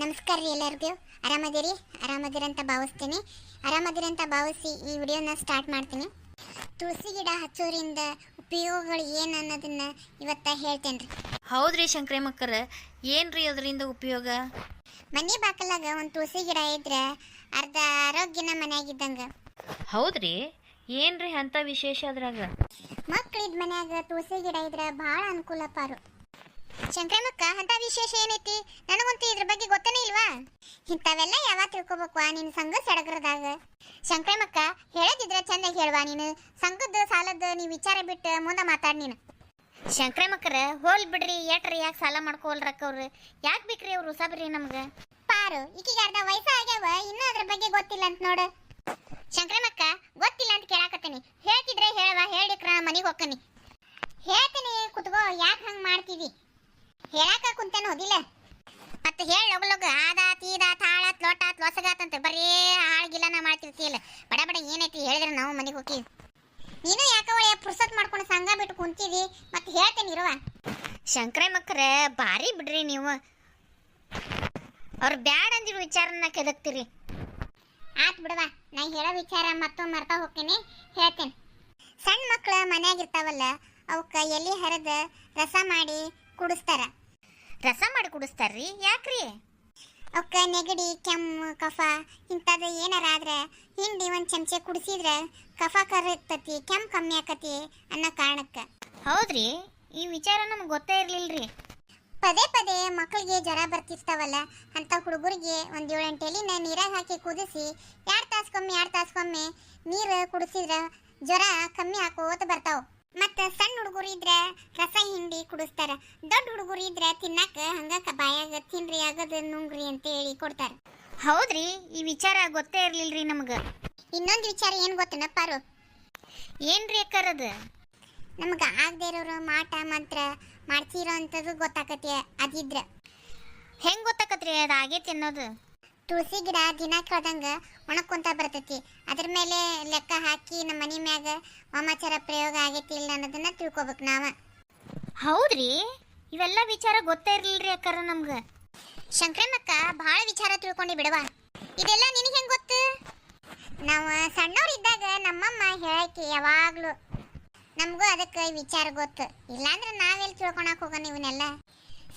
ನಮಸ್ಕಾರ ರೀ ಎಲ್ಲರಿಗೂ. ಆರಾಮದಿರಿ? ಆರಾಮದಿರಿ ಅಂತ ಭಾವಿಸ್ತೀನಿ. ಆರಾಮದಿರಿ ಅಂತ ಭಾವಿಸಿ ಈ ವಿಡಿಯೋನ ಸ್ಟಾರ್ಟ್ ಮಾಡ್ತೀನಿ. ತುಳಸಿ ಗಿಡ ಹಚ್ಚೋದ್ರಿಂದ ಉಪಯೋಗಗಳು ಏನು ಅನ್ನೋದನ್ನ ಇವತ್ತ ಹೇಳ್ತೇನೆ ರೀ. ಹೌದ್ರಿ ಶಂಕ್ರಮಕ್ಕರ ಏನ್ರಿ ಅದರಿಂದ ಉಪಯೋಗ? ಮನೆ ಬಾಕಲಾಗ ಒಂದು ತುಳಸಿ ಗಿಡ ಇದ್ರೆ ಅರ್ಧ ಆರೋಗ್ಯನ ಮನೆಯಾಗಿದ್ದಂಗ. ಹೌದ್ರಿ. ಏನ್ರಿ ಅಂತ ವಿಶೇಷ ಅದ್ರಾಗ? ಮಕ್ಳಿದ್ ಮನ್ಯಾಗ ತುಳಸಿ ಗಿಡ ಇದ್ರೆ ಭಾಳ ಅನುಕೂಲ ಪಾರು ಶಂಕರಮಕ್ಕ ಅಂತ ವಿಶೇಷ ಏನೈತಿ? ನನಗಂತೂ ಇದ್ರ ಬಗ್ಗೆ ಗೊತ್ತನೇ ಇಲ್ವಾ? ಇಂಥವೆಲ್ಲ ಯಾವಾಗ ತಿಳ್ಕೊಬೇಕು ನಿನ್ನ ಸಂಘ ಸಡಗರದಾಗ? ಶಂಕರಮಕ್ಕ ಹೇಳದಿದ್ರೆ ಚಂದ ಹೇಳುವಾ ನೀನು? ಸಂಘದ ಸಾಲದ ನೀ ವಿಚಾರ ಬಿಟ್ಟು ಮುಂದೆ ಮಾತಾಡ್ ನೀನು. ಶಂಕ್ರಮಕ್ಕರ ಹೋಲ್ ಬಿಡ್ರಿ ಏಟ್ರಿ ಯಾಕೆ ಸಾಲ ಮಾಡ್ಕೋಲ್ರಕ್ಕ ಅವ್ರು? ಯಾಕೆ ಬೇಕ್ರಿ ಅವ್ರು ಸಬ್ರಿ ನಮ್ಗೆ? ಪಾರು ಈಕಿಗೆ ಅರ್ಧ ವಯಸ್ಸ ಆಗ್ಯಾವ ಇನ್ನೂ ಅದ್ರ ಬಗ್ಗೆ ಗೊತ್ತಿಲ್ಲ ಅಂತ ನೋಡು. ಶಂಕರಮಕ್ಕ ಗೊತ್ತಿಲ್ಲ ಅಂತ ಕೇಳಾಕತ್ತೀನಿ. ಹೇಳ್ತಿದ್ರೆ ಹೇಳವ ಹೇಳಿಕ್ರ ಮನೆಗೆ ಹೋಗ್ಕನಿ. ಹೇಳ್ತೀನಿ ಕುತ್ಕೋ ಯಾಕೆ ಹಂಗೆ ಮಾಡ್ತೀವಿ ಹೇಳಾಕ ಕುಂತೇನು ಹೋದಿಲ್ಲ. ಮತ್ತೆ ಹೇಳಿ ಲಗು ಲಗು ಆದ ತೀದ ತಾಳತ್ ಲೋಟಾತ್ ಲೊಸಗಾತಂತೆ ಬರೀ ಹಾಳ್ಗಿಲ್ಲನ ಮಾಡ್ತಿರ್ತೀಯಲ್ಲ ಬಡ ಬಡ ಏನೈತಿ ಹೇಳಿದ್ರೆ ನಾವು ಮನೆಗೆ ಹೋಗಿ. ನೀನು ಯಾಕ ಒಳ್ಳೆ ಪುರ್ಸತ್ ಮಾಡ್ಕೊಂಡು ಸಂಘ ಬಿಟ್ಟು ಕುಂತಿದಿ? ಮತ್ತೆ ಹೇಳ್ತೇನೆ ಇರುವ. ಶಂಕ್ರಮಕ್ಕರ ಭಾರಿ ಬಿಡ್ರಿ ನೀವು. ಅವ್ರು ಬ್ಯಾಡ ಅಂದಿರೋ ವಿಚಾರನ ಕೆದಕ್ತಿರಿ. ಆತ್ ಬಿಡವ ನಾ ಹೇಳೋ ವಿಚಾರ ಮತ್ತೊಮ್ಮೆ ಮರ್ತಾ ಹೋಗ್ತೀನಿ ಹೇಳ್ತೇನೆ. ಸಣ್ಣ ಮಕ್ಳು ಮನ್ಯಾಗಿರ್ತಾವಲ್ಲ ಅವಕ್ಕೆ ಎಲ್ಲಿ ಹರಿದ ರಸ ಮಾಡಿ ಕುಡಿಸ್ತಾರ. ರಸ ಮಾಡಿ ಕುಡಿಸ್ತಾರ್ರಿ ಯಾಕ್ರಿ? ಅವಕ್ಕ ನೆಗಡಿ ಕೆಮ್ಮು ಕಫ ಇಂಥದ್ದು ಏನಾರ ಆದ್ರೆ ಹಿಂಡಿ ಒಂದು ಚಮಚೆ ಕುಡಿಸಿದ್ರೆ ಕಫ ಕರಗ್ತತಿ ಕೆಮ್ಮು ಕಮ್ಮಿ ಆಕತಿ ಅನ್ನೋ ಕಾರಣಕ್ಕೆ. ಹೌದ್ರಿ ಈ ವಿಚಾರ ನಮ್ಗೆ ಗೊತ್ತೇ ಇರಲಿಲ್ಲರಿ ಪದೇ ಪದೇ ಮಕ್ಕಳಿಗೆ ಜ್ವರ ಬರ್ತಿರ್ತಾವಲ್ಲ ಅಂತ ಹುಡುಗರಿಗೆ ಒಂದು ಏಳೆಂಟು ಎಲಿನ ನೀರಾಗ ಹಾಕಿ ಕುದಿಸಿ ಎರಡು ತಾಸ್ಕೊಮ್ಮೆ ಎರಡು ತಾಸ್ಕೊಮ್ಮೆ ನೀರು ಕುಡಿಸಿದ್ರೆ ಜ್ವರ ಕಮ್ಮಿ ಹಾಕೋತ ಬರ್ತಾವ. ಮತ್ತು ಸಣ್ಣ ಹುಡುಗರು ಇದ್ರೆ ರಸ ಹಿಂಡಿ ಕುಡಿಸ್ತಾರ. ದೊಡ್ಡ ಹುಡುಗರು ಇದ್ರೆ ತಿನ್ನಕ ಹಂಗ ಬಾಯಾಗ ತಿನ್ರಿ ಆಗದ ನುಂಗ್ರಿ ಅಂತ ಹೇಳಿ ಕೊಡ್ತಾರ. ಹೌದ್ರಿ ಈ ವಿಚಾರ ಗೊತ್ತೇ ಇರ್ಲಿಲ್ರಿ ನಮ್ಗೆ. ಇನ್ನೊಂದು ವಿಚಾರ ಏನು ಗೊತ್ತೇನ ಪಾರು? ಏನ್ರಿ ಅಕ್ಕರದು ನಮ್ಗೆ ಆಗದೆ ಇರೋರು ಮಾಟ ಮಂತ್ರ ಮಾಡ್ತಿರೋ ಅಂಥದ್ದು ಗೊತ್ತಾಕತಿ ಅದಿದ್ರೆ. ಹೆಂಗ್ ಗೊತ್ತಾಕತ್ರಿ ಅದು? ಆಗೈತಿ ಅನ್ನೋದು ತುಳಸಿ ಗಿಡ ದಿನ ಕಳ್ದಂಗ ಒಣಕೊಂತ ಬರ್ತೈತಿ. ಅದ್ರ ಮೇಲೆ ಲೆಕ್ಕ ಹಾಕಿ ನಮ್ಮ ಮನೆ ಮ್ಯಾಗ ವಾಮಾಚಾರ ಪ್ರಯೋಗ ಆಗೈತಿ ಇಲ್ಲ ಅನ್ನೋದನ್ನ ತಿಳ್ಕೊಬೇಕು ನಾವ. ಹೌದ್ರಿ? ಇವೆಲ್ಲ ವಿಚಾರ ಗೊತ್ತೇ ಇರ್ಲಿಲ್ರಿ ಅಕ್ಕರ ನಮ್ಗೆ. ಶಂಕರಮ್ಮಕ್ಕ ಭಾಳ ವಿಚಾರ ತಿಳ್ಕೊಂಡಿ ಬಿಡವ ಇದೆಲ್ಲ ನಿನಗೆ ಹೆಂಗ್ ಗೊತ್ತು? ನಾವು ಸಣ್ಣವರಿದ್ದಾಗ ನಮ್ಮಮ್ಮ ಹೇಳಕ್ಕೆ ಯಾವಾಗಲೂ. ನಮಗೂ ಅದಕ್ಕೆ ವಿಚಾರ ಗೊತ್ತು. ಇಲ್ಲಾಂದ್ರೆ ನಾವೆಲ್ಲಿ ತಿಳ್ಕೊಳಕ್ ಹೋಗೋಣ ಇವನ್ನೆಲ್ಲ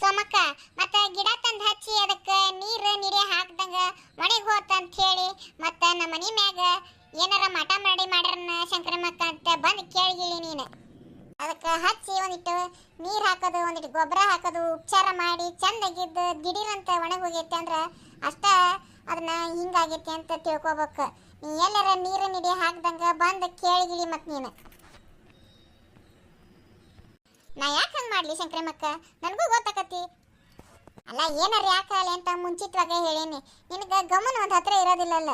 ಸೋಮಕ್ಕ ಮತ್ತೆ ಗಿಡ ತಂದು ಹಚ್ಚಿ ಅದಕ್ಕೆ ನೀರು ನೀರೇ ಹಾಕ್ದಂಗ ಒಣಗಿ ಹೋತ ಅಂತ ಹೇಳಿ ಮತ್ತೆ ನಮ್ಮ ಮನೆ ಮ್ಯಾಗ ಏನಾರ ಮಠ ಮಾಡಿ ಮಾಡ್ಯಾರನ್ನ ಶಂಕರಮ್ಮಕ್ಕ ಅಂತ ಬಂದು ಕೇಳಿಗಿಳಿ ನೀನು. ಅದಕ್ಕೆ ಹಚ್ಚಿ ಒಂದಿಟ್ಟು ನೀರು ಹಾಕೋದು, ಒಂದಿಟ್ಟು ಗೊಬ್ಬರ ಹಾಕೋದು, ಉಪಚಾರ ಮಾಡಿ ಚಂದಾಗಿದ್ದು ದಿಢೀರಂತ ಒಣಗೋಗೈತೆ ಅಂದ್ರೆ ಅಷ್ಟ ಅದನ್ನ ಹಿಂಗಾಗೈತಿ ಅಂತ ತಿಳ್ಕೊಬೇಕು. ನೀ ಎಲ್ಲರ ನೀರು ನಿಡಿ ಹಾಕ್ದಂಗ ಬಂದು ಕೇಳಿಗಿಳಿ ಮತ್ತು ನೀನು. ನಾ ಯಾಕೆ ಹಂಗೆ ಮಾಡಲಿ ಶಂಕರಮ್ಮಕ್ಕ ನನಗೂ ಗೊತ್ತಾಕತಿ. ಅಲ್ಲ ಏನಾರ ಯಾಕಾಗಲಿ ಅಂತ ಮುಂಚಿತವಾಗಿ ಹೇಳೀನಿ. ನಿನಗೆ ಗಮನ ಒಂದು ಹತ್ರ ಇರೋದಿಲ್ಲಲ್ಲ.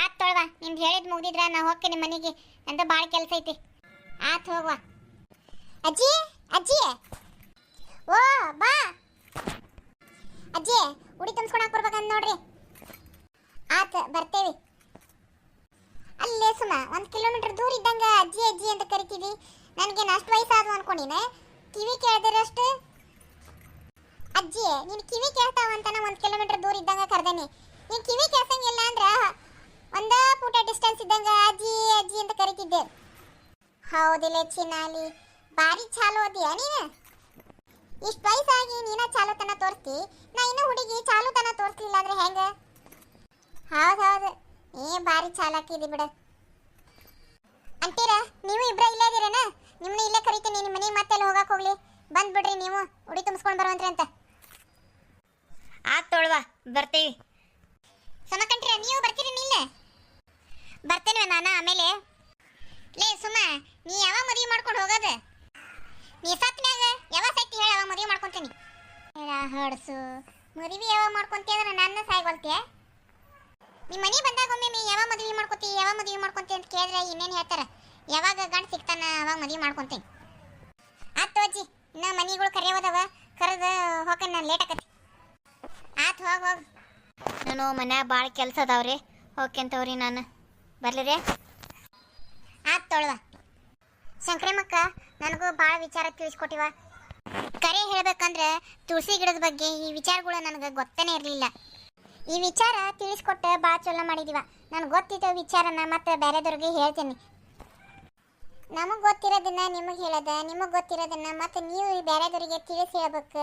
ಆತ್ ತೊಳ್ವ ನಿಮ್ದು ಹೇಳಿದ್ ಮುಗ್ದಿದ್ರ ನಾ ಹೋಗ್ತೀನಿ ಮನೆಗೆ ಅಂತ ಭಾಳ ಕೆಲಸ ಐತಿ. ಆತ್ ಹೋಗುವ. ಅಜ್ಜಿ ಅಜ್ಜಿ. ಓ ಬಾ. ಅಜ್ಜಿ ಉಡಿ ತುಂಬಿಸ್ಕೊಳಕ್ ಬರ್ಬೇಕಂತ ನೋಡ್ರಿ. ಆತ್ ಬರ್ತೇವಿ. ಅಲ್ಲೇ ಸುಮ ಒಂದು ಕಿಲೋಮೀಟರ್ ದೂರ ಇದ್ದಂಗ ಅಜ್ಜಿ ಅಜ್ಜಿ ಅಂತ ಕರಿತೀವಿ ನನಗೆ ಅಷ್ಟು ವಯಸ್ಸಾದ್ರು ಅನ್ಕೊಂಡಿನ. ಕಿವಿ ಕೇಳ್ದಿರಷ್ಟು ಅಜ್ಜಿ, ನೀನು ಕಿವಿ ಕೇಳ್ತಾವ ಅಂತಾನೆ ಒಂದು ಕಿಲೋಮೀಟರ್ ದೂರ ಇದ್ದಂಗ ಕರ್ದೇನಿ. ನೀನು ಕಿವಿ ಕೇಳ್ಸಂಗಿಲ್ಲ ಅಂದ್ರ ಒಂದ ಪೂಟ ಡಿಸ್ಟೆನ್ಸ್ ಇದ್ದಂಗ ಅಜ್ಜಿ ಅಜ್ಜಿ ಅಂತ ಕರಿತಿದ್ದೆ. ಹೌದಿಲ್ಲ ಚಿನ್ನಾಲಿ ಬಾರಿ ಚಾಲು ಅದಿಯ ನೀನು? ಇಷ್ಟು ವಯಸ್ಸಾಗಿ ನೀನ ಚಾಲುತನ ತೋರಿಸ್ತಿ, ನಾ ಇನ್ನೂ ಹುಡುಗಿ ಚಾಲುತನ ತೋರಿಸ್ಲಿಲ್ಲ ಅಂದ್ರೆ ಹೆಂಗ? ಹೌದು ಹೌದು ಏ ಭಾರಿ ಚಾಲಾಕಿದಿ ಬಿಡ. ಅಂತೀರ, ನೀವು ಇಬ್ರ ಇಲ್ಲೇ ಇದೀರೇನ? ನಿಮ್ಮನ್ನ ಇಲ್ಲೇ ಕರಿತೀನಿ ನಿಮ್ಮ ಮನೆಗೆ ಮತ್ತೆ ಅಲ್ಲಿ ಹೋಗಕ್ ಹೋಗ್ಲಿ. ಬಂದ್ಬಿಡ್ರಿ ನೀವು, ಉಡಿ ತುಂಬಿಸ್ಕೊಂಡು ಬರುವಂತ್ರಿ ಅಂತ. ತೊಳ್ವ ಬರ್ತೀವಿ. ಸಮಕಂಟ್ರ, ನೀವು ಬರ್ತೀರಿ, ನಿಲ್ಲ. ಬರ್ತೇನೆ ನಾನು, ಆಮೇಲೆ. ಲೇ, ಸುಮ, ನೀ ಯಾವ ಮದುವೆ ಮಾಡ್ಕೊಂಡು ಹೋಗೋದು? ನೀ ಸತ್ ಮ್ಯಾಗ ಯಾವ ಸೈತಿ ಹೇಳ ಯಾವ ಮದುವೆ ಮಾಡ್ಕೊಂತೀನಿ. ಹೇಳ ಹಡ್ಸು ಮದುವೆ ಯಾವ ಮಾಡ್ಕೊಂತಿ ಅಂದ್ರೆ ನನ್ನ ಸಾಯ್ಗೊಳ್ತೀಯ ನಿಮ್ಮ ಮನೆ ಬಂದಾಗ ಒಮ್ಮೆ ನೀ ಯಾವ ಮದುವೆ ಮಾಡ್ಕೊತಿ ಯಾವ ಮದುವೆ ಮಾಡ್ಕೊಂತಿ ಅಂತ ಕೇಳಿದ್ರೆ ಇನ್ನೇನು ಹೇಳ್ತಾರ? ಯಾವಾಗ ಗಂಡ ಸಿಗ್ತಾನ, ಅವಾಗ ಮದುವೆ ಮಾಡ್ಕೊಂತೀನಿ. ಆತು ಅಜ್ಜಿ, ಇನ್ನ ಮನಿಗಳು ಕರೆಯೋದವ, ಕರೆದು ಹೋಗ ನಾನು ಲೇಟ್ ಆಕತಿ ನಾನು ಮನ್ಯಾಗ ಭಾಳ ಕೆಲಸ ಅದಾವ್ರಿ. ಹೋಗ್ಯಂತವ್ರಿ ನಾನು. ಬರ್ಲಿರಿ ಆತ್ ತೊಳ್ದ. ಶಂಕ್ರಮಕ್ಕ ನನಗೂ ಭಾಳ ವಿಚಾರ ತಿಳಿಸ್ಕೊಟ್ಟಿವ. ಕರೆ ಹೇಳ್ಬೇಕಂದ್ರೆ ತುಳಸಿ ಗಿಡದ ಬಗ್ಗೆ ಈ ವಿಚಾರಗಳು ನನಗೆ ಗೊತ್ತೇ ಇರಲಿಲ್ಲ. ಈ ವಿಚಾರ ತಿಳಿಸ್ಕೊಟ್ಟು ಭಾಳ ಚಲೋ ಮಾಡಿದೀವ. ನನಗೆ ಗೊತ್ತಿದ್ದ ವಿಚಾರನ ಮತ್ತೆ ಬೇರೆದವ್ರಿಗೆ ಹೇಳ್ತೀನಿ. ನಮಗೆ ಗೊತ್ತಿರೋದನ್ನ ನಿಮಗೆ ಹೇಳೋದ, ನಿಮಗೆ ಗೊತ್ತಿರೋದನ್ನ ಮತ್ತೆ ನೀವು ಬೇರೆದವರಿಗೆ ತಿಳಿಸಿ ಹೇಳ್ಬೇಕು.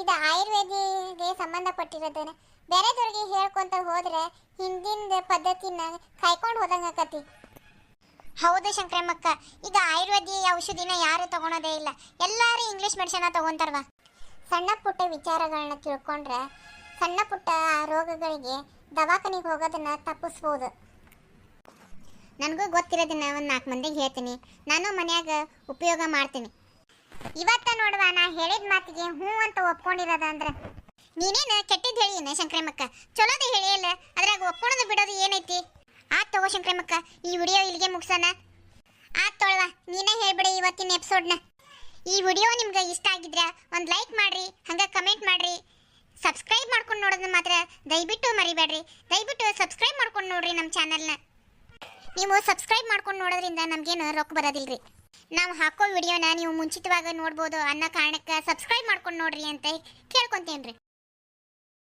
ಇದು ಆಯುರ್ವೇದಿಗೆ ಸಂಬಂಧಪಟ್ಟಿರೋದೇನೆ. ಬೇರೆದವ್ರಿಗೆ ಹೇಳ್ಕೊಂತ ಹೋದ್ರೆ ಹಿಂದಿನ ಪದ್ಧತಿನ ಕಾಯ್ಕೊಂಡು ಹೋದಂಗೆ ಆಕತಿ. ಹೌದು ಶಂಕರಮ್ಮಕ್ಕ, ಈಗ ಆಯುರ್ವೇದಿ ಔಷಧಿನ ಯಾರು ತಗೊಳೋದೇ ಇಲ್ಲ. ಎಲ್ಲರೂ ಇಂಗ್ಲೀಷ್ ಮೆಡಿಸನ್ನ ತಗೊಂತಾರವ ಸಣ್ಣ ಪುಟ್ಟ ವಿಚಾರಗಳನ್ನ ತಿಳ್ಕೊಂಡ್ರೆ ಸಣ್ಣ ಪುಟ್ಟ ರೋಗಗಳಿಗೆ ದವಾಖಾನಿಗೆ ಹೋಗೋದನ್ನ ತಪ್ಪಿಸ್ಬೋದು. ನನಗೂ ಗೊತ್ತಿರೋದನ್ನ ಒಂದು ನಾಲ್ಕು ಮಂದಿಗೆ ಹೇಳ್ತೀನಿ. ನಾನು ಮನ್ಯಾಗ ಉಪಯೋಗ ಮಾಡ್ತೀನಿ. ಇವತ್ತ ನೋಡುವ, ನಾ ಹೇಳಿದ ಮಾತಿಗೆ ಹ್ಞೂ ಅಂತ ಒಪ್ಕೊಂಡಿರೋದ ಅಂದ್ರೆ? ನೀನೇನು ಕೆಟ್ಟಿದ್ದು ಹೇಳಿನ ಶಂಕರಮ್ಮಕ್ಕ ಚಲೋದು ಹೇಳಿಯಲ್ಲ ಅದ್ರಾಗ ಒಪ್ಕೊಳೋದು ಬಿಡೋದು ಏನೈತಿ? ಆತ್ ತಗೋ ಶಂಕ್ರಮಕ್ಕ, ಈ ವಿಡಿಯೋ ಇಲ್ಲಿಗೆ ಮುಗಿಸೋಣ. ಆತ್ ತೊಳವ, ನೀನೇ ಹೇಳ್ಬಿಡಿ ಇವತ್ತಿನ ಎಪಿಸೋಡ್ನ. ಈ ವಿಡಿಯೋ ನಿಮ್ಗೆ ಇಷ್ಟ ಆಗಿದ್ರೆ ಒಂದು ಲೈಕ್ ಮಾಡ್ರಿ, ಹಂಗೆ ಕಮೆಂಟ್ ಮಾಡ್ರಿ. ಸಬ್ಸ್ಕ್ರೈಬ್ ಮಾಡ್ಕೊಂಡು ನೋಡೋದನ್ನ ಮಾತ್ರ ದಯವಿಟ್ಟು ಮರಿಬೇಡ್ರಿ. ದಯವಿಟ್ಟು ಸಬ್ಸ್ಕ್ರೈಬ್ ಮಾಡ್ಕೊಂಡು ನೋಡ್ರಿ ನಮ್ಮ ಚಾನಲ್ನ. ನೀವು ಸಬ್ಸ್ಕ್ರೈಬ್ ಮಾಡ್ಕೊಂಡು ನೋಡೋದ್ರಿಂದ ನಮಗೇನು ರೊಕ್ಕ ಬರೋದಿಲ್ರಿ. ನಾವು ಹಾಕೋ ವಿಡಿಯೋನ ನೀವು ಮುಂಚಿತವಾಗಿ ನೋಡ್ಬೋದು ಅನ್ನೋ ಕಾರಣಕ್ಕೆ ಸಬ್ಸ್ಕ್ರೈಬ್ ಮಾಡ್ಕೊಂಡು ನೋಡ್ರಿ ಅಂತ ಕೇಳ್ಕೊಂತೇನ್ರಿ.